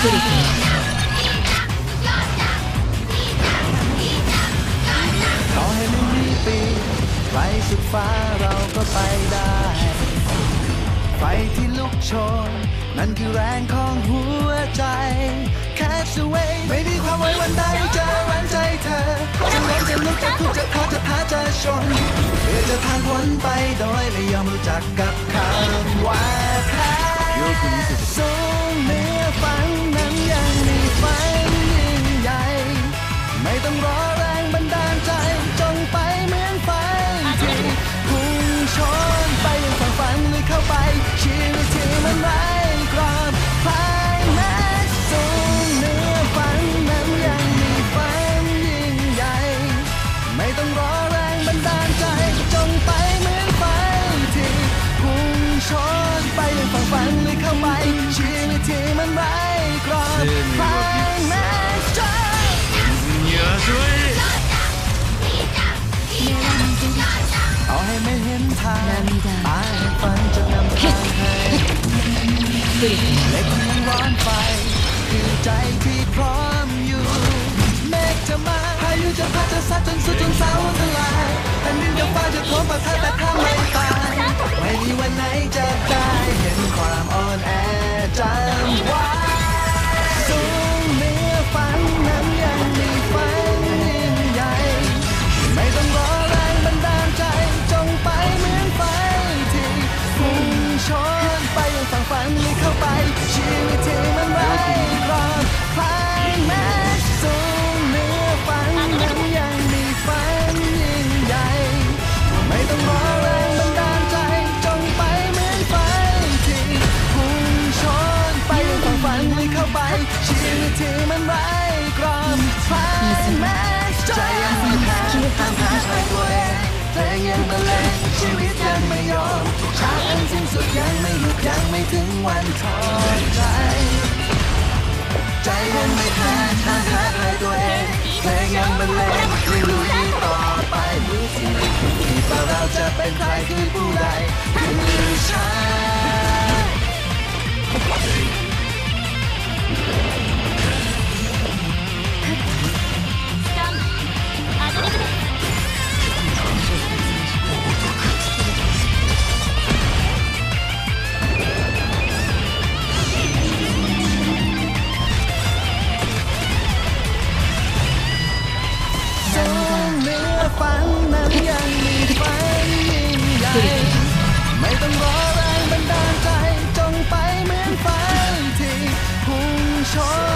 ขอให้ไม่มีปีไปสุดฟ้าเราก็ไปได้ ไฟที่ลุกโชน นั่นคือแรงของหัวใจ Catch the wave ไม่มีความไว้วันใดจะหวานใจเธอ จะร้อนจะลุกจะทุกจะท้อจะท้าจะชนเพื่อจะผ่านพ้นไปโดยไม่ยอมรู้จักกับคำว่าแพ้อยู่คุณสุดสูงเหนือฟัน สิเหล็กมันร้อนไปคือใจที่พร้อมอยู่เมฆจะมาพายุจะพัดจะซัดจนสุดจนสาวอันตรายแต่นดินจะฟ้าจะโคมประทะแต่ถ้าไม้ใจยังไม่แพ้ห้ามหาใครตัวเองเพลงยังบรรเลงชีวิตยังไม่ยอมชาอันสิ้นสุดยังไม่หยุดยังไม่ถึงวันท้อใจ ใจยังไม่แพ้ห้ามหาใครตัวเองเพลงยังบรรเลงไม่รู้ยิ่งต่อไปรู้สิที่ว่าเราจะเป็นใครคือผู้ใดคือฉัน ฝันนั้นยังมีฝันยิ่งใหญ่ไม่ต้องรอแรงบันดาลใจจงไปเหมือนฝันที่พุ่งชน